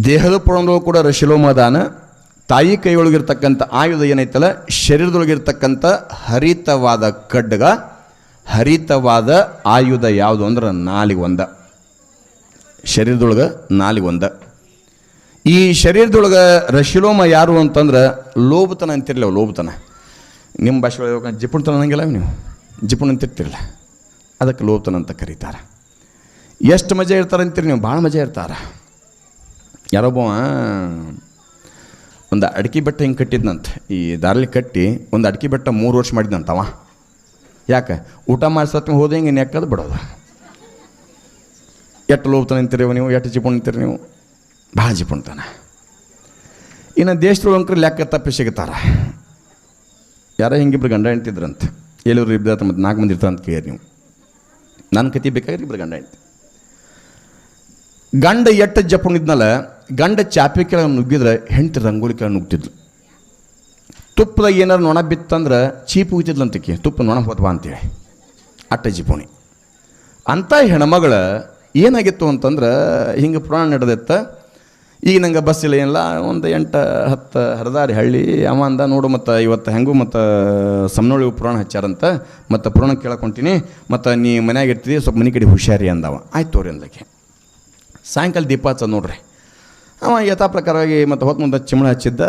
ದೇಹದ ಪುರಾಣದೊಳಗೂ ಕೂಡ ರಶಿಲೋಮ ಅದಾನ ತಾಯಿ ಕೈಯೊಳಗಿರ್ತಕ್ಕಂಥ ಆಯುಧ ಏನೈತಲ್ಲ, ಶರೀರದೊಳಗಿರ್ತಕ್ಕಂಥ ಹರಿತವಾದ ಖಡ್ಗ ಹರಿತವಾದ ಆಯುಧ ಯಾವುದು ಅಂದ್ರೆ ನಾಲಿಗೊಂದ. ಶರೀರದೊಳಗೆ ನಾಲಿಗೊಂದ. ಈ ಶರೀರದೊಳಗೆ ರಶಿಲೋಮ ಯಾರು ಅಂತಂದ್ರೆ ಲೋಭತನ ಅಂತಿರಲಿಲ್ಲ ಲೋಭತನ ನಿಮ್ಮ ಭಾಷೆ ಒಳಗೆ ಜಿಪುಣತನ ಅನ್ನಂಗಿಲ್ಲ ನೀವು. ಜಿಪುಣ ಅಂತಿರ್ತಿರಲ್ಲ ಅದಕ್ಕೆ ಲೋಭತನ ಅಂತ ಕರೀತಾರೆ. ಎಷ್ಟು ಮಜಾ ಇರ್ತಾರೆ ಅಂತೀರಿ ನೀವು? ಭಾಳ ಮಜಾ ಇರ್ತಾರೆ. ಯಾರೊಬ್ಬವ ಒಂದು ಅಡಿಕೆ ಬೆಟ್ಟ ಹಿಂಗೆ ಕಟ್ಟಿದ್ನಂತೆ. ಈ ದಾರಲ್ಲಿ ಕಟ್ಟಿ ಒಂದು ಅಡಿಕೆ ಬೆಟ್ಟ ಮೂರು ವರ್ಷ ಮಾಡಿದ್ನಂತವ. ಯಾಕೆ? ಊಟ ಮಾಡಿಸತ್ನ ಹೋದೆ ಹಿಂಗೆ ನೆಕ್ಕದು ಬಿಡೋದು. ಎಷ್ಟು ಲೋಭತನ ನಿಂತಿರೀವ ನೀವು? ಎಟ್ಟು ಜಿಪುಣ ನಿಂತೀರಿ ನೀವು? ಭಾಳ ಜಿಪುಣ್ತಾನ ಇನ್ನು ದೇಶದೊಳಂಕ್ರು ಲೆಕ್ಕ ತಪ್ಪಿ ಸಿಗುತ್ತಾರ ಯಾರೋ ಹಿಂಗಿಬ್ರು ಗಂಡ ಹೆಣ್ತಿದ್ರಂತೆ ಎಲ್ಲೂರು ಇಬ್ಬರು ಮತ್ತು ನಾಲ್ಕು ಮಂದಿ ಇರ್ತಾರಂತ ಕೇಳಿ ನೀವು. ನನ್ನ ಕತಿ ಬೇಕಾಗಿರಿ ಇಬ್ಬರು ಗಂಡ ಹೆಂಡ್ತಿ. ಗಂಡ ಎಟ್ಟ ಜಪುಣಿದ್ನಲ್ಲ ಗಂಡ ಚಾಪಿ ಕೆಳಗೆ ನುಗ್ಗಿದ್ರೆ ಹೆಂಡತಿ ರಂಗೋಲಿ ಕೆಳಗೆ ನುಗ್ತಿದ್ಲು ತುಪ್ಪದಾಗ ಏನಾರು ನೊಣ ಬಿತ್ತಂದ್ರೆ ಚೀಪ್ ಉಗಿತಿದ್ಲಂತಕ್ಕೆ ತುಪ್ಪ ನೊಣ ಹೋದ್ವಾ ಅಂತೇಳಿ. ಅಟ್ಟ ಜಿಪುಣಿ. ಅಂಥ ಹೆಣ್ಮಗಳ ಏನಾಗಿತ್ತು ಅಂತಂದ್ರೆ ಹಿಂಗೆ ಪುರಾಣ ನಡೆದಿತ್ತ. ಈಗ ನಂಗೆ ಬಸ್ ಇಲ್ಲ ಏನಿಲ್ಲ, ಒಂದು ಎಂಟು, ಹತ್ತು ಹರಿದಾರಿ ಹಳ್ಳಿ, ಅವ ಅಂದ, ನೋಡು ಮತ್ತು ಇವತ್ತು ಹೆಂಗೂ ಮತ್ತು ಸಮನೋಳಿ ಪುರಾಣ ಹಚ್ಚಾರಂತ ಮತ್ತು ಪುರಾಣ ಕೇಳಕೊಂತೀನಿ, ಮತ್ತು ನೀ ಮನ್ಯಾಗ ಇರ್ತೀವಿ ಸ್ವಲ್ಪ ಮನೆ ಕಡೆ ಹುಷಾರಿ ಅಂದವ. ಆಯ್ತು ತೋರಿ ಅಂದಕ್ಕೆ ಸಾಯಂಕಾಲ ದೀಪ ಹಚ್ಚ ನೋಡ್ರಿ. ಅವ ಯಥಾ ಪ್ರಕಾರವಾಗಿ ಮತ್ತು ಹೊತ್ತು ಮುಂದೆ ಚಿಮಣ ಹಚ್ಚಿದ್ದ.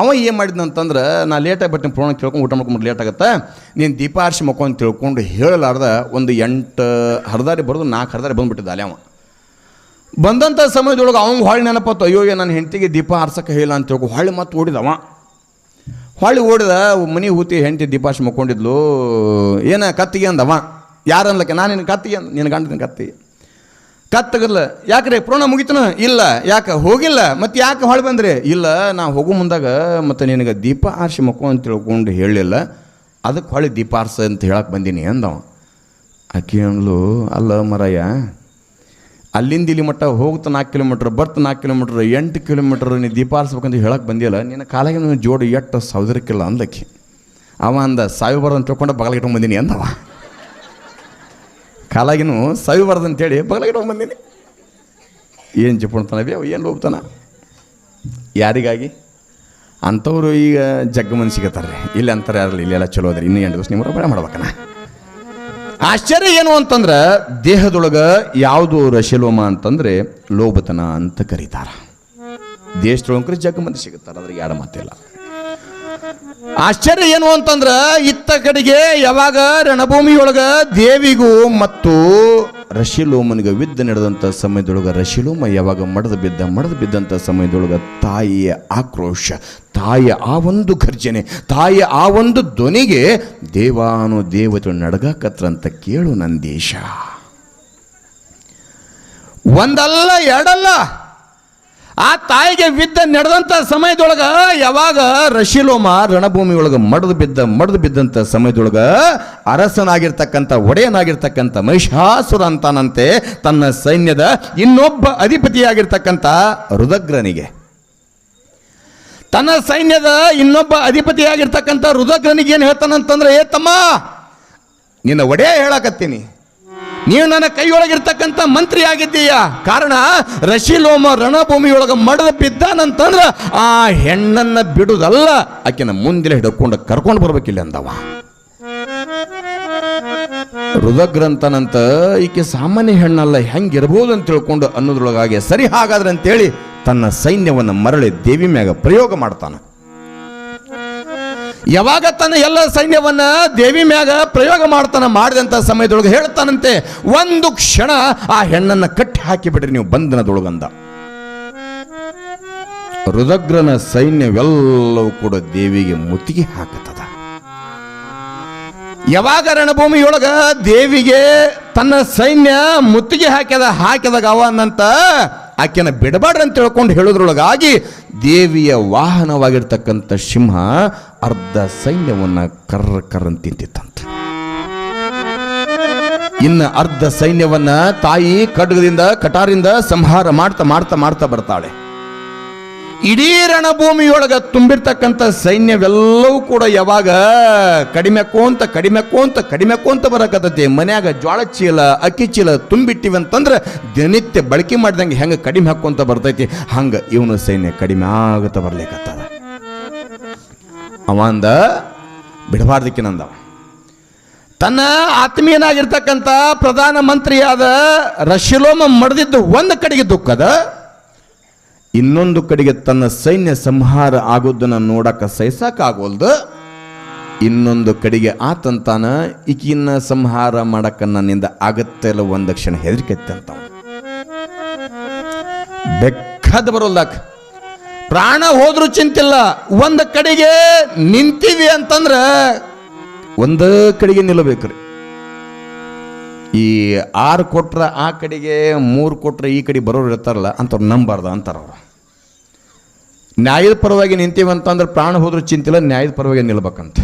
ಅವ ಏನು ಮಾಡಿದ್ನಂತಂದ್ರೆ ನಾ ಲೇಟಾಗಿ ಬರ್ತೀನಿ ಪ್ರೋಣ ಕೇಳ್ಕೊಂಡು ಊಟ ಮಾಡ್ಕೊಂಡು ಲೇಟ್ ಆಗುತ್ತೆ. ನೀನು ದೀಪ ಆರಿಸಿ ಅಂತ ತಿಳ್ಕೊಂಡು ಹೇಳಲಾರ್ದ ಒಂದು ಎಂಟು ಹರಿದಾರಿ ಬರೋದು ನಾಲ್ಕು ಹರಿದಾರಿ ಬಂದುಬಿಟ್ಟಿದ್ದ ಅಲೆ ಅವ. ಬಂದಂಥ ಸಮಯದೊಳಗೆ ಅವ್ನು ಹೊಳ್ಳಿ ನೆನಪತ್ತು, ಅಯ್ಯೋ ನನ್ನ ಹೆಂಡತಿಗೆ ದೀಪ ಆರ್ಸಕ್ಕೆ ಹೇಳಿಲ್ಲ ಅಂತ ತಿಳ್ಕೊ ಹೊಳ್ಳಿ ಮತ್ತೆ ಓಡಿದವ ಹೊಳ್ಳಿ ಓಡಿದ, ಮನೆ ಹೂತಿ ಹೆಂಡತಿ ದೀಪಾಶ್ ಮಕ್ಕೊಂಡಿದ್ಲು. ಏನ ಕತ್ತಿಗೆ ಅಂದವ ಯಾರನ್ಲಕ್ಕೆ ನಾನು ನಿನ್ನ ಕತ್ತಿಗೆ ನಿನ್ನ ಗಂಡನ ಕತ್ತಿಗೆ. ಕತ್ತಗಲ್ಲ ಯಾಕ್ರೆ ಪುರಾಣ ಮುಗಿತನ? ಇಲ್ಲ. ಯಾಕೆ? ಹೋಗಿಲ್ಲ. ಮತ್ತೆ ಯಾಕೆ ಹೊಳೆ ಬಂದ್ರೆ? ಇಲ್ಲ, ನಾ ಹೋಗೋ ಮುಂದಾಗ ಮತ್ತು ನಿನಗೆ ದೀಪ ಆರಿಸಿ ಮಕ್ಕಳು ಅಂತ ತಿಳ್ಕೊಂಡು ಹೇಳಿಲ್ಲ. ಅದಕ್ಕೆ ಹೊಳೆ ದೀಪ ಆರ್ಸ ಅಂತ ಹೇಳಕ್ಕೆ ಬಂದೀನಿ ಅಂದವ. ಆಕೆ ಅಂದ್ಲು ಅಲ್ಲ ಮರಯ್ಯ, ಅಲ್ಲಿಂದ ಇಲ್ಲಿ ಮಟ್ಟ ಹೋಗ್ತಾ ನಾಲ್ಕು ಕಿಲೋಮೀಟ್ರ್, ಬರ್ತ ನಾಲ್ಕು ಕಿಲೋಮೀಟ್ರ್, ಎಂಟು ಕಿಲೋಮೀಟ್ರ್ ನೀ ದೀಪ ಆರಿಸ್ಬೇಕಂತ ಹೇಳಕ್ಕೆ ಬಂದಿಲ್ಲ ನಿನ್ನ ಕಾಲಾಗಿನ ಜೋಡಿ ಎಟ್ಟು ಸೌದರಕ್ಕಿಲ್ಲ ಅಂದಕ್ಕೆ ಅವ ಅಂದ ಸಾವು ಬರೋದು ಅಂತ ತಿಳ್ಕೊಂಡು ಬಗಲಿಟ್ಕೊಂಡು ಬಂದೀನಿ ಅಂದವ. ಕಾಲಾಗಿನೂ ಸಾವು ಬರೋದು ಅಂತೇಳಿ ಬಗಲ ಹೋಗಿ ಬಂದೀನಿ. ಏನು ಜಿಪುಣ್ತಾನ ಬೇ ಏನು ಹೋಗ್ತಾನ ಯಾರಿಗಾಗಿ? ಅಂಥವ್ರು ಈಗ ಜಗ್ಗ ಮನ ಸಿಗತ್ತಾರೆ ಇಲ್ಲಿ ಅಂತಾರೆ ಯಾರಲ್ಲ ಇಲ್ಲೆಲ್ಲ ಚಲೋ ಅದ್ರಿ ಇನ್ನೂ ಎಂಟು ದಿವಸ ನೀವು ಬೇಡ ಮಾಡ್ಬೇಕನ? ಆಶ್ಚರ್ಯ ಏನು ಅಂತಂದ್ರೆ, ದೇಹದೊಳಗೆ ಯಾವುದು ರಶಿಲೋಮ ಅಂತಂದ್ರೆ ಲೋಭತನ ಅಂತ ಕರೀತಾರ. ದೇಶದೊಳಗೆ ಜಗ್ಗ ಮಂದಿ ಸಿಗುತ್ತಾರೆ ಅದ್ರಿಗೆ ಯಾರ ಮಾತಿಲ್ಲ. ಆಶ್ಚರ್ಯ ಏನು ಅಂತಂದ್ರ ಇತ್ತ ಕಡೆಗೆ ಯಾವಾಗ ರಣಭೂಮಿಯೊಳಗ ದೇವಿಗೂ ಮತ್ತು ರಶಿಲೋಮನಿಗೆ ವಿದ್ದ ನಡೆದಂಥ ಸಮಯದೊಳಗ ರಶಿಲೋಮ ಯಾವಾಗ ಮಡದ ಬಿದ್ದ, ಮಡದ ಬಿದ್ದಂಥ ಸಮಯದೊಳಗ ತಾಯಿಯ ಆಕ್ರೋಶ, ತಾಯಿಯ ಆ ಒಂದು ಗರ್ಜನೆ ತಾಯಿಯ ಆ ಒಂದು ಧ್ವನಿಗೆ ದೇವಾನು ದೇವತೆಗಳು ನಡಗಾಕತ್ರಂತ ಕೇಳು ನಂದೀಶ. ಒಂದಲ್ಲ ಎರಡಲ್ಲ ಆ ತಾಯಿಗೆ ವಿದ್ದ ನಡೆದಂಥ ಸಮಯದೊಳಗ ಯಾವಾಗ ರಶಿಲೋಮ ರಣಭೂಮಿಯೊಳಗೆ ಮಡದು ಬಿದ್ದ, ಮಡದು ಬಿದ್ದಂಥ ಸಮಯದೊಳಗ ಅರಸನಾಗಿರ್ತಕ್ಕಂಥ, ಒಡೆಯನಾಗಿರ್ತಕ್ಕಂಥ ಮಹಿಷಾಸುರ ಅಂತಾನಂತೆ ತನ್ನ ಸೈನ್ಯದ ಇನ್ನೊಬ್ಬ ಅಧಿಪತಿಯಾಗಿರ್ತಕ್ಕಂಥ ರುದಗ್ರನಿಗೆ ತನ್ನ ಸೈನ್ಯದ ಇನ್ನೊಬ್ಬ ಅಧಿಪತಿಯಾಗಿರ್ತಕ್ಕಂಥ ರುದಗ್ರನಿಗೆ ಏನು ಹೇಳ್ತಾನಂತಂದ್ರೆ, ಏ ತಮ್ಮ, ನಿನ್ನ ಒಡೆಯ ಹೇಳಕತ್ತೀನಿ. ನೀವು ನನ್ನ ಕೈಯೊಳಗಿರ್ತಕ್ಕಂಥ ಮಂತ್ರಿ ಆಗಿದ್ದೀಯಾ? ಕಾರಣ, ರಶಿಲೋಮ ರಣಭೂಮಿಯೊಳಗೆ ಮಡದ ಬಿದ್ದಾನಂತಂದ್ರೆ ಆ ಹೆಣ್ಣನ್ನ ಬಿಡುದಲ್ಲ. ಆಕೆನ ಮುಂದೆ ಹಿಡ್ಕೊಂಡು ಕರ್ಕೊಂಡು ಬರ್ಬೇಕಿಲ್ಲ ಅಂದವ. ಹೃದಗ್ರಂಥನಂತ ಈಕೆ ಸಾಮಾನ್ಯ ಹೆಣ್ಣಲ್ಲ ಹೆಂಗಿರ್ಬೋದು ಅಂತ ತಿಳ್ಕೊಂಡು ಅನ್ನೋದ್ರೊಳಗಾಗೆ ಸರಿ ಹಾಗಾದ್ರೆ ಅಂತೇಳಿ ತನ್ನ ಸೈನ್ಯವನ್ನು ಮರಳಿ ದೇವಿ ಮ್ಯಾಗ ಪ್ರಯೋಗ ಮಾಡ್ತಾನ. ಯಾವಾಗ ತನ್ನ ಎಲ್ಲ ಸೈನ್ಯವನ್ನ ದೇವಿ ಮ್ಯಾಗ ಪ್ರಯೋಗ ಮಾಡ್ತಾನ ಮಾಡಿದಂತ ಸಮಯದೊಳಗೆ ಹೇಳ್ತಾನಂತೆ, ಒಂದು ಕ್ಷಣ ಆ ಹೆಣ್ಣನ್ನ ಕಟ್ಟಿ ಹಾಕಿಬಿಡ್ರಿ, ನೀವು ಬಂಧನದೊಳಗಂದ. ರುದಗ್ರನ ಸೈನ್ಯವೆಲ್ಲವೂ ಕೂಡ ದೇವಿಗೆ ಮುತ್ತಿಗೆ ಹಾಕುತ್ತದ. ಯಾವಾಗ ರಣಭೂಮಿಯೊಳಗ ದೇವಿಗೆ ತನ್ನ ಸೈನ್ಯ ಮುತ್ತಿಗೆ ಹಾಕ್ಯದ ಹಾಕಿದಾಗ ಅವನಂತ ಆಕೆನ ಬಿಡಬಾರ್ದು ಅಂತ ತಿಳ್ಕೊಂಡು ಹೇಳೋದ್ರೊಳಗಾಗಿ ದೇವಿಯ ವಾಹನವಾಗಿರ್ತಕ್ಕಂಥ ಸಿಂಹ ಅರ್ಧ ಸೈನ್ಯವನ್ನ ಕರ್ರ ಕರ್ರನ್ ತಿಂತಿತ್ತಂತ. ಇನ್ನು ಅರ್ಧ ಸೈನ್ಯವನ್ನ ತಾಯಿ ಖಡ್ಗದಿಂದ ಕಟಾರಿಂದ ಸಂಹಾರ ಮಾಡ್ತಾ ಮಾಡ್ತಾ ಮಾಡ್ತಾ ಬರ್ತಾಳೆ. ಇಡೀ ರಣಭೂಮಿಯೊಳಗೆ ತುಂಬಿರ್ತಕ್ಕಂಥ ಸೈನ್ಯವೆಲ್ಲವೂ ಕೂಡ ಯಾವಾಗ ಕಡಿಮೆ ಕೋಂತ ಕಡಿಮೆ ಕೋಂತ ಕಡಿಮೆ ಕೋಂತ ಬರಕತ್ತೈತಿ. ಮನ್ಯಾಗ ಜ್ವಾಳ ಚೀಲ, ಅಕ್ಕಿ ಚೀಲ ತುಂಬಿಟ್ಟಿವಿ ಅಂತಂದ್ರೆ ದಿನನಿತ್ಯ ಬಳಕೆ ಮಾಡಿದಂಗೆ ಹೆಂಗೆ ಕಡಿಮೆ ಹಾಕೊಂತ ಬರ್ತೈತಿ. ಹಂಗೆ ಇವನು ಸೈನ್ಯ ಕಡಿಮೆ ಆಗುತ್ತೆ ಬರ್ಲಿಕ್ಕತ್ತದ ಅವಂದ ಬಿಡಬಾರ್ದಕ್ಕೆ ಬಿಡಬಾರ್ದಕ್ಕಿನಂದವ ತನ್ನ ಆತ್ಮೀಯನಾಗಿರ್ತಕ್ಕಂಥ ಪ್ರಧಾನ ಮಂತ್ರಿಯಾದ ರಶಿಲೋಮ ಮಡ್ದಿದ್ದು ಒಂದು ಕಡೆಗೆ ದುಃಖದ ಇನ್ನೊಂದು ಕಡೆಗೆ ತನ್ನ ಸೈನ್ಯ ಸಂಹಾರ ಆಗೋದನ್ನ ನೋಡಕ ಸಹಿಸಕ್ಕಾಗೋಲ್ದು ಇನ್ನೊಂದು ಕಡೆಗೆ ಆತಂತಾನ ಈಕಿನ ಸಂಹಾರ ಮಾಡಕ ನನ್ನಿಂದ ಆಗತ್ತೆ ಇಲ್ಲ ಒಂದು ಕ್ಷಣ ಹೆದರಿಕೆ ಅಂತ ಬೆಕ್ಕದ ಬರೋಲ್ದಾಕ ಪ್ರಾಣ ಹೋದ್ರು ಚಿಂತಿಲ್ಲ, ಒಂದು ಕಡೆಗೆ ನಿಂತೀವಿ ಅಂತಂದ್ರ ಒಂದ ಕಡೆಗೆ ನಿಲ್ಲಬೇಕ್ರಿ ಈ ಆರು ಕೊಟ್ರ ಆ ಕಡೆಗೆ ಮೂರು ಕೊಟ್ರೆ ಈ ಕಡೆ ಬರೋರು ಇರ್ತಾರಲ್ಲ ಅಂತವ್ರು ನಂಬಾರ್ದ ಅಂತಾರ ಅವರು ನ್ಯಾಯದ ಪರವಾಗಿ ನಿಂತೀವಿ ಅಂತಂದ್ರೆ ಪ್ರಾಣ ಹೋದ್ರೂ ಚಿಂತಿಲ್ಲ, ನ್ಯಾಯದ ಪರವಾಗಿ ನಿಲ್ಬೇಕಂತ.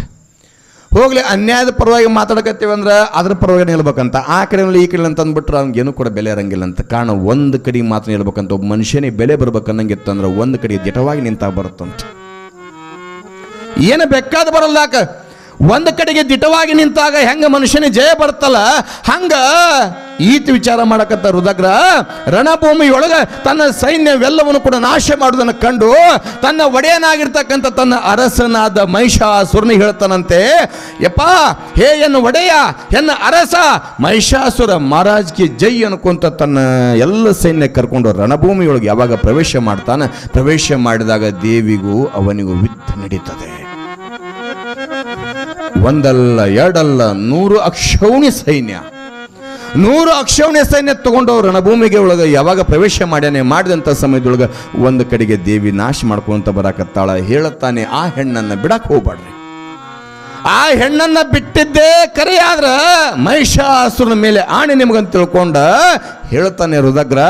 ಹೋಗಲಿ, ಅನ್ಯಾಯದ ಪರವಾಗಿ ಮಾತಾಡಕತ್ತೀವಿ ಅಂದ್ರೆ ಪರವಾಗಿ ನಿಲ್ಬೇಕಂತ. ಆ ಕಡೆ ಈ ಕಡೆ ಅಂತಂದ್ಬಿಟ್ರೆ ಅಂದ್ಬಿಟ್ರೆ ಅವ್ನಿಗೇನು ಕೂಡ ಬೆಲೆ ಇರಂಗಿಲ್ಲ ಅಂತ. ಕಾರಣ ಒಂದು ಕಡೆ ಮಾತ್ರ ನಿಲ್ಬೇಕಂತ. ಒಬ್ಬ ಮನುಷ್ಯನಿಗೆ ಬೆಲೆ ಬರ್ಬೇಕನ್ನಂಗಿತ್ತಂದ್ರೆ ಒಂದು ಕಡೆ ದಿಟವಾಗಿ ನಿಂತ ಬರುತ್ತಂತ ಏನು ಬೇಕಾದ ಬರಲ್ದಾಕ? ಒಂದು ಕಡೆಗೆ ದಿಟವಾಗಿ ನಿಂತಾಗ ಹೆಂಗ ಮನುಷ್ಯನಿಗೆ ಜಯ ಬರ್ತಲ್ಲ, ಹಂಗ ಈತ ವಿಚಾರ ಮಾಡಕತ್ತ ರುದಗ್ರ ರಣಭೂಮಿಯೊಳಗ ತನ್ನ ಸೈನ್ಯವೆಲ್ಲವನ್ನು ಕೂಡ ನಾಶ ಮಾಡುವುದನ್ನು ಕಂಡು ತನ್ನ ಒಡೆಯನಾಗಿರ್ತಕ್ಕಂಥ ತನ್ನ ಅರಸನಾದ ಮಹಿಷಾಸುರನ ಹೇಳ್ತಾನಂತೆ, ಯಪ್ಪ, ಹೇ ಎನ್ನು ಒಡೆಯ ಎನ್ನ ಅರಸ, ಮಹಿಷಾಸುರ ಮಹಾರಾಜ್ಗೆ ಜೈ ಅನ್ಕೊಂತ ತನ್ನ ಎಲ್ಲ ಸೈನ್ಯ ಕರ್ಕೊಂಡು ರಣಭೂಮಿಯೊಳಗೆ ಯಾವಾಗ ಪ್ರವೇಶ ಮಾಡ್ತಾನೆ, ಪ್ರವೇಶ ಮಾಡಿದಾಗ ದೇವಿಗೂ ಅವನಿಗೂ ಯುದ್ಧ ನಡೀತದೆ. ಒಂದಲ್ಲ, ಎರಡಲ್ಲ, ನೂರು ಅಕ್ಷೌಣಿ ಸೈನ್ಯ. ನೂರು ಅಕ್ಷೌಣಿ ಸೈನ್ಯ ತಗೊಂಡು ಅವ್ರು ರಣಭೂಮಿಗೆ ಒಳಗೆ ಯಾವಾಗ ಪ್ರವೇಶ ಮಾಡ್ಯಾನೆ ಮಾಡಿದಂಥ ಸಮಯದೊಳಗೆ ಒಂದು ಕಡೆಗೆ ದೇವಿ ನಾಶ ಮಾಡ್ಕೊಂತ ಬರಾಕತ್ತಾಳ. ಹೇಳುತ್ತಾನೆ, ಆ ಹೆಣ್ಣನ್ನು ಬಿಡಕ್ಕೆ ಹೋಗ್ಬಾಡ್ರಿ ಆ ಹೆಣ್ಣನ್ನು ಬಿಟ್ಟಿದ್ದೇ ಕರೆ ಆದ್ರೆ ಮಹಿಷಾಸುರನ ಮೇಲೆ ಆಣೆ ನಿಮಗಂತ ತಿಳ್ಕೊಂಡ ಹೇಳ್ತಾನೆ ರುದಗ್ರ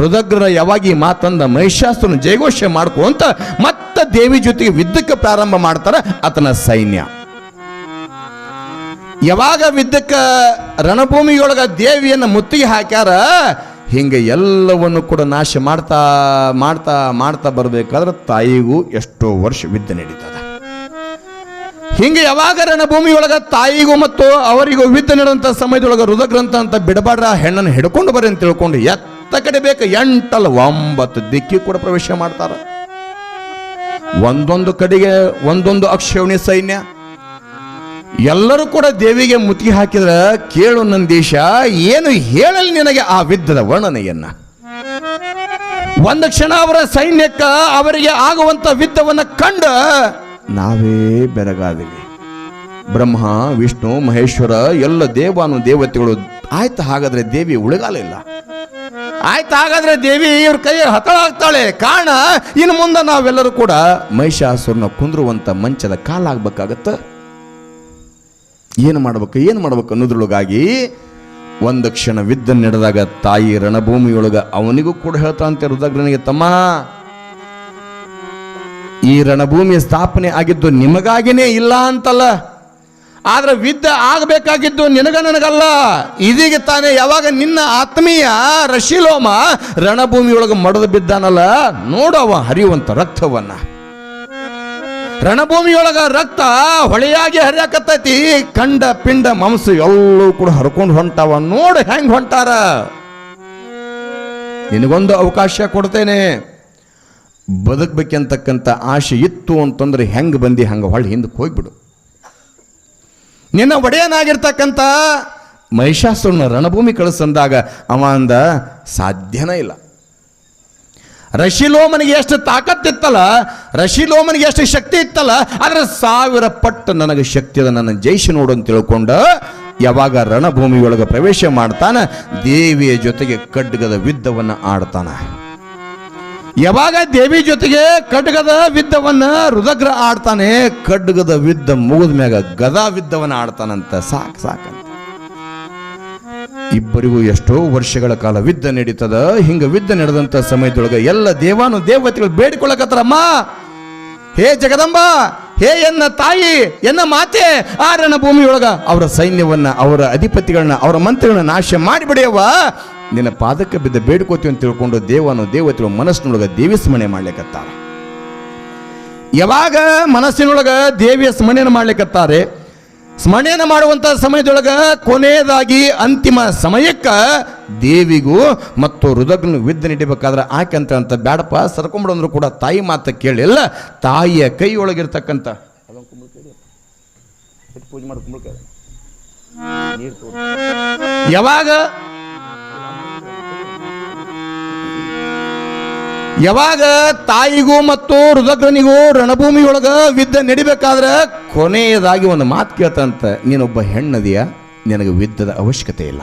ರುದಗ್ರ ಯಾವಾಗ ಈ ಮಾತಂದ ಮಹಿಷಾಸುರನ ಜಯಘೋಷ ಮಾಡ್ಕೊಂತ ಮತ್ತೆ ದೇವಿ ಜೊತೆಗೆ ಯುದ್ಧಕ್ಕೆ ಪ್ರಾರಂಭ ಮಾಡ್ತಾರೆ, ಆತನ ಸೈನ್ಯ. ಯಾವಾಗ ವಿದ್ಯಕ್ಕ ರಣಭೂಮಿಯೊಳಗ ದೇವಿಯನ್ನು ಮುತ್ತಿಗೆ ಹಾಕ್ಯಾರ, ಹಿಂಗೆ ಎಲ್ಲವನ್ನು ಕೂಡ ನಾಶ ಮಾಡ್ತಾ ಮಾಡ್ತಾ ಮಾಡ್ತಾ ಬರಬೇಕಾದ್ರೆ ತಾಯಿಗೂ ಎಷ್ಟೋ ವರ್ಷ ವಿದ್ಯೆ ನಡೀತದ ಹಿಂಗೆ ಯಾವಾಗ ರಣಭೂಮಿಯೊಳಗ ತಾಯಿಗೂ ಮತ್ತು ಅವರಿಗೂ ವಿದ್ಯೆ ನಡೆದಂಥ ಸಮಯದೊಳಗೆ ಹೃದಗ್ರಂಥ ಅಂತ ಬಿಡಬಾಡ್ರ ಹೆಣ್ಣನ್ನು ಹಿಡ್ಕೊಂಡು ಬರ್ರಿ ಅಂತ ತಿಳ್ಕೊಂಡು ಎತ್ತ ಕಡೆ ಬೇಕು, ಎಂಟಲ್ಲ ಒಂಬತ್ತು ದಿಕ್ಕಿ ಕೂಡ ಪ್ರವೇಶ ಮಾಡ್ತಾರ. ಒಂದೊಂದು ಕಡೆಗೆ ಒಂದೊಂದು ಅಕ್ಷೌಣಿ ಸೈನ್ಯ ಎಲ್ಲರೂ ಕೂಡ ದೇವಿಗೆ ಮುತ್ತಿಗೆ ಹಾಕಿದ್ರ, ಕೇಳು ನಂದೀಶ, ಏನು ಹೇಳಲಿ ನಿನಗೆ ಆ ವಿದ್ಯದ ವರ್ಣನೆಯನ್ನ? ಒಂದು ಕ್ಷಣ ಅವರ ಸೈನ್ಯಕ್ಕ ಅವರಿಗೆ ಆಗುವಂತ ವಿದ್ಯವನ್ನ ಕಂಡ ನಾವೇ ಬೆರಗಾದಿವಿ. ಬ್ರಹ್ಮ, ವಿಷ್ಣು, ಮಹೇಶ್ವರ, ಎಲ್ಲ ದೇವಾನು ದೇವತೆಗಳು. ಆಯ್ತು ಹಾಗಾದ್ರೆ ದೇವಿ ಉಳಿಗಾಲ ಇಲ್ಲ. ಆಯ್ತು ಹಾಗಾದ್ರೆ ದೇವಿ ಇವ್ರ ಕೈ ಹತಳಾಗ್ತಾಳೆ ಕಾರಣ, ಇನ್ನು ಮುಂದೆ ನಾವೆಲ್ಲರೂ ಕೂಡ ಮಹಿಷಾಸುರನ ಕುಂದ್ರುವಂತ ಮಂಚದ ಕಾಲಾಗ್ಬೇಕಾಗತ್ತ? ಏನು ಮಾಡ್ಬೇಕು ಏನು ಮಾಡ್ಬೇಕು ಅನ್ನೋದ್ರೊಳಗಾಗಿ ಒಂದು ಕ್ಷಣ ವಿದ್ದ ನಡೆದಾಗ ತಾಯಿ ರಣಭೂಮಿಯೊಳಗ ಅವನಿಗೂ ಕೂಡ ಹೇಳ್ತಾ ಅಂತ ರುದ್ರಗ್ರನಿಗೆ ತಮ್ಮ, ಈ ರಣಭೂಮಿಯ ಸ್ಥಾಪನೆ ಆಗಿದ್ದು ನಿಮಗಾಗಿನೇ ಇಲ್ಲ ಅಂತಲ್ಲ, ಆದ್ರೆ ವಿದ್ದ ಆಗಬೇಕಾಗಿದ್ದು ನಿನಗ ನನಗಲ್ಲ. ಇದೀಗ ತಾನೇ ಯಾವಾಗ ನಿನ್ನ ಆತ್ಮೀಯ ರಶಿಲೋಮ ರಣಭೂಮಿಯೊಳಗೆ ಮಡದು ಬಿದ್ದಾನಲ್ಲ ನೋಡವ ಹರಿಯುವಂಥ ರಕ್ತವನ್ನ. ರಣಭೂಮಿಯೊಳಗ ರಕ್ತ ಹೊಳೆಯಾಗಿ ಹರಿಯಾಕತ್ತೈತಿ. ಕಂಡ, ಪಿಂಡ, ಮಾಂಸ ಎಲ್ಲವೂ ಕೂಡ ಹರ್ಕೊಂಡು ಹೊಂಟಾವ. ನೋಡು ಹೆಂಗ್ ಹೊಂಟಾರ. ನಿನಗೊಂದು ಅವಕಾಶ ಕೊಡ್ತೇನೆ. ಬದುಕ್ಬೇಕಂತಕ್ಕಂಥ ಆಶೆ ಇತ್ತು ಅಂತಂದ್ರೆ ಹೆಂಗ್ ಬಂದಿ ಹಂಗ ಹೊಳ್ಳಿ ಹಿಂದಕ್ಕೆ ಹೋಗ್ಬಿಡು. ನಿನ್ನ ಒಡೆಯನಾಗಿರ್ತಕ್ಕಂಥ ಮಹಿಷಾಸುರನ ರಣಭೂಮಿ ಕಳಿಸಂದಾಗ ಅವ ಅಂದ ಸಾಧ್ಯನೇ ಇಲ್ಲ. ರಶಿಲೋಮನಿಗೆ ಎಷ್ಟು ತಾಕತ್ತಿತ್ತಲ್ಲ ರಶಿಲೋಮನಿಗೆ ಎಷ್ಟು ಶಕ್ತಿ ಇತ್ತಲ್ಲ ಅದರ ಸಾವಿರ ಪಟ್ಟು ನನಗೆ ಶಕ್ತಿ ಅದ. ನನ್ನ ಜಯಿಸಿ ನೋಡು ಅಂತ ತಿಳ್ಕೊಂಡ ಯಾವಾಗ ರಣಭೂಮಿಯೊಳಗೆ ಪ್ರವೇಶ ಮಾಡ್ತಾನ, ದೇವಿಯ ಜೊತೆಗೆ ಖಡ್ಗದ ವಿದ್ಧವನ್ನು ಆಡ್ತಾನ. ಯಾವಾಗ ದೇವಿ ಜೊತೆಗೆ ಖಡ್ಗದ ವಿದ್ಧವನ್ನ ರುದಗ್ರ ಆಡ್ತಾನೆ, ಖಡ್ಗದ ವಿದ್ದ ಮುಗಿದ ಮ್ಯಾಗ ಗದಾ ವಿದ್ಧವನ್ನ ಆಡ್ತಾನಂತ. ಸಾಕ್, ಸಾಕಂತ. ಇಬ್ಬರಿಗೂ ಎಷ್ಟೋ ವರ್ಷಗಳ ಕಾಲ ವಿದ್ದ ನಡೀತದ. ಹಿಂಗ ವಿದ್ದ ನಡೆದಂತ ಸಮಯದೊಳಗೆ ಎಲ್ಲ ದೇವಾನು ದೇವತೆಗಳು ಬೇಡಿಕೊಳ್ಳಕತ್ತಾರಮ್ಮ. ಹೇ ಜಗದಂಬ, ಹೇ ಎನ್ನ ತಾಯಿ, ಎನ್ನ ಮಾತೆ ಆ ರಣಭೂಮಿಯೊಳಗ ಅವರ ಸೈನ್ಯವನ್ನ, ಅವರ ಅಧಿಪತಿಗಳನ್ನ, ಅವರ ಮಂತ್ರಿಗಳನ್ನ ನಾಶ ಮಾಡಿಬಿಡಿಯವ್ವ ನಿನ್ನ ಪಾದಕ್ಕೆ ಬಿದ್ದ ಬೇಡ್ಕೋತೀವಿ ಅಂತ ತಿಳ್ಕೊಂಡು ದೇವನು ದೇವತೆಗಳು ಮನಸ್ಸಿನೊಳಗ ದೇವಿ ಸ್ಮರಣೆ ಮಾಡ್ಲಿಕತ್ತಾರ. ಯಾವಾಗ ಮನಸ್ಸಿನೊಳಗ ದೇವಿಯ ಸ್ಮರಣೆಯನ್ನು ಮಾಡ್ಲಿಕ್ಕತ್ತಾರೆ ಸ್ಮರಣೆಯನ್ನು ಮಾಡುವಂಥ ಸಮಯದೊಳಗ ಕೊನೆಯದಾಗಿ ಅಂತಿಮ ಸಮಯಕ್ಕ ದೇವಿಗೂ ಮತ್ತು ಹೃದಗ್ನ ವಿದ್ಯೆ ನೀಡಬೇಕಾದ್ರೆ ಆಕೆ ಅಂತ ಅಂತ ಬ್ಯಾಡಪ್ಪ ಸರ್ಕೊಂಬಿಡಂದ್ರು ಕೂಡ ತಾಯಿ ಮಾತ ಕೇಳಿಲ್ಲ ತಾಯಿಯ ಕೈಯೊಳಗಿರ್ತಕ್ಕಂಥ. ಪೂಜೆ ಯಾವಾಗ? ಯಾವಾಗ? ತಾಯಿಗೂ ಮತ್ತು ರುದ್ರನಿಗೂ ರಣಭೂಮಿಯೊಳಗ ವಿದ್ಯೆ ನಡಿಬೇಕಾದ್ರೆ ಕೊನೆಯದಾಗಿ ಒಂದು ಮಾತು ಕೇಳ್ತಂತ ನೀನೊಬ್ಬ ಹೆಣ್ಣದಿಯ? ನಿನಗೆ ವಿದ್ಯದ ಅವಶ್ಯಕತೆ ಇಲ್ಲ.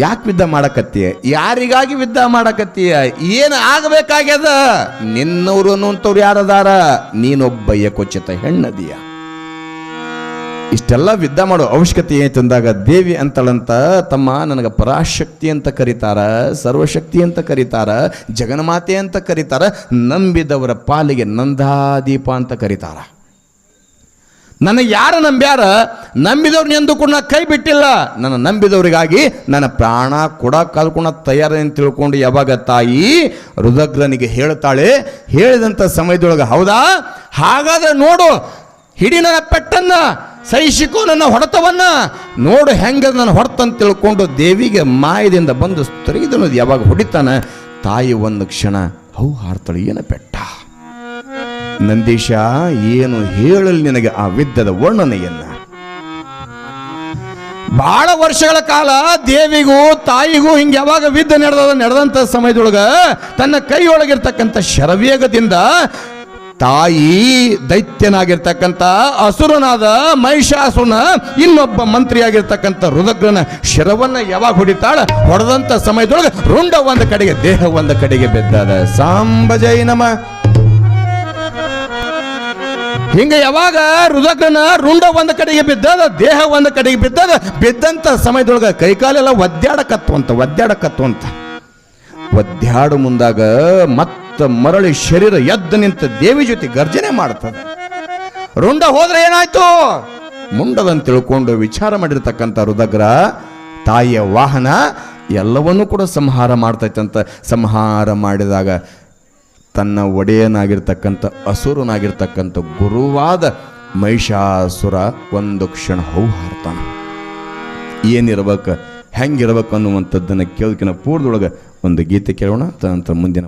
ಯಾಕೆ ಯುದ್ಧ ಮಾಡಕತ್ತೀಯ? ಯಾರಿಗಾಗಿ ವಿದ್ದ ಮಾಡಕತ್ತೀಯ? ಏನು ಆಗಬೇಕಾಗ್ಯದ? ನಿನ್ನವರು ಅನ್ನುವಂಥವ್ರು ಯಾರದಾರ? ನೀನೊಬ್ಬ ಯಕೋಚಿತ ಹೆಣ್ಣದಿಯ. ಇಷ್ಟೆಲ್ಲ ವಿದ್ದ ಮಾಡೋ ಅವಶ್ಯಕತೆ ಏನೈತೆ ಅಂದಾಗ ದೇವಿ ಅಂತಳಂತ ತಮ್ಮ ನನಗೆ ಪರಾಶಕ್ತಿ ಅಂತ ಕರೀತಾರ, ಸರ್ವಶಕ್ತಿ ಅಂತ ಕರೀತಾರ, ಜಗನ್ಮಾತೆ ಅಂತ ಕರೀತಾರ, ನಂಬಿದವರ ಪಾಲಿಗೆ ನಂದಾದೀಪ ಅಂತ ಕರೀತಾರ. ನನಗೆ ಯಾರು ನಂಬ್ಯಾರ? ನಂಬಿದವ್ರು ಎಂದು ಕೂಡ ಕೈ ಬಿಟ್ಟಿಲ್ಲ. ನನ್ನ ನಂಬಿದವರಿಗಾಗಿ ನನ್ನ ಪ್ರಾಣ ಕೂಡ ಕಲ್ಕೊಂಡ ತಯಾರಿ ಅಂತ ತಿಳ್ಕೊಂಡು ಯಾವಾಗ ತಾಯಿ ರುದ್ರನಿಗೆ ಹೇಳ್ತಾಳೆ ಹೇಳಿದಂಥ ಸಮಯದೊಳಗೆ, ಹೌದಾ? ಹಾಗಾದ್ರೆ ನೋಡು, ಹಿಡಿ ನನ್ನ ಪೆಟ್ಟನ್ನ ಸಹಿಸಿಕೋ ನನ್ನ ಹೊಡೆತವನ್ನ, ನೋಡು ಹೆಂಗ ನನ್ನ ಹೊಡೆತಂತ ತಿಳ್ಕೊಂಡು ದೇವಿಗೆ ಮಾಯದಿಂದ ಬಂದು ತೊರಗಿದನು ಯಾವಾಗ ಹೊಡಿತಾನೆ, ತಾಯಿ ಒಂದು ಕ್ಷಣ ಹೌ ಹಾರ್ತಾಳೆ ಏನ ಪೆಟ್ಟ? ನಂದೀಶ, ಏನು ಹೇಳಲಿ ನಿನಗೆ ಆ ವಿದ್ಯದ ವರ್ಣನೆಯನ್ನ? ಬಹಳ ವರ್ಷಗಳ ಕಾಲ ದೇವಿಗೂ ತಾಯಿಗೂ ಹಿಂಗೆ ಯಾವಾಗ ವಿದ್ಯ ನಡೆದ ನಡೆದಂತ ಸಮಯದೊಳಗ ತನ್ನ ಕೈಯೊಳಗಿರ್ತಕ್ಕಂಥ ಶರವೇಗದಿಂದ ತಾಯಿ ದೈತ್ಯನಾಗಿರ್ತಕ್ಕಂಥ ಅಸುರನಾದ ಮಹಿಷಾಸುರನ ಇನ್ನೊಬ್ಬ ಮಂತ್ರಿಯಾಗಿರ್ತಕ್ಕಂಥ ರುದ್ರನ ಶರವನ್ನ ಯಾವಾಗ ಹೊಡಿತಾಳ? ಹೊಡೆದಂತ ಸಮಯದೊಳಗೆ ರುಂಡ ಒಂದು ಕಡೆಗೆ, ದೇಹ ಒಂದು ಕಡೆಗೆ ಬಿದ್ದದ. ಸಾಂಬಜೈ ನಮ. ಹಿಂಗ ಯಾವಾಗ ರುದಕನ ರುಂಡ ಒಂದು ಕಡೆಗೆ ಬಿದ್ದದ, ದೇಹ ಒಂದು ಕಡೆಗೆ ಬಿದ್ದದ, ಬಿದ್ದಂತ ಸಮಯದೊಳಗೆ ಕೈಕಾಲೆಲ್ಲ ಒದ್ದಾಡಕತ್ತು ಅಂತ ಒದ್ದಾಡಕತ್ತು ಅಂತ ಒದ್ದಾಡು ಮುಂದಾಗ ಮತ್ತ ಮರಳಿ ಶರೀರ ಎದ್ದು ನಿಂತ ದೇವಿ ಜೊತೆ ಗರ್ಜನೆ ಮಾಡ್ತದೆ. ರುಂಡ ಹೋದ್ರೆ ಏನಾಯ್ತು? ಮುಂಡದಂತ ತಿಳ್ಕೊಂಡು ವಿಚಾರ ಮಾಡಿರ್ತಕ್ಕಂಥ ರುದಗ್ರ ತಾಯಿಯ ವಾಹನ ಎಲ್ಲವನ್ನೂ ಕೂಡ ಸಂಹಾರ ಮಾಡ್ತೈತಂತ. ಸಂಹಾರ ಮಾಡಿದಾಗ ತನ್ನ ಒಡೆಯನಾಗಿರ್ತಕ್ಕಂಥ ಅಸುರನಾಗಿರ್ತಕ್ಕಂಥ ಗುರುವಾದ ಮಹಿಷಾಸುರ ಒಂದು ಕ್ಷಣ ಹೌ ಹಾರ್ತಾನ. ಏನಿರ್ಬೇಕು, ಹೆಂಗಿರ್ಬೇಕು ಅನ್ನುವಂಥದ್ದನ್ನು ಕೇಳೋದಕ್ಕಿಂತ ಪೂರ್ವದೊಳಗೆ ಒಂದು ಗೀತೆ ಕೇಳೋಣ, ತದನಂತರ ಮುಂದಿನ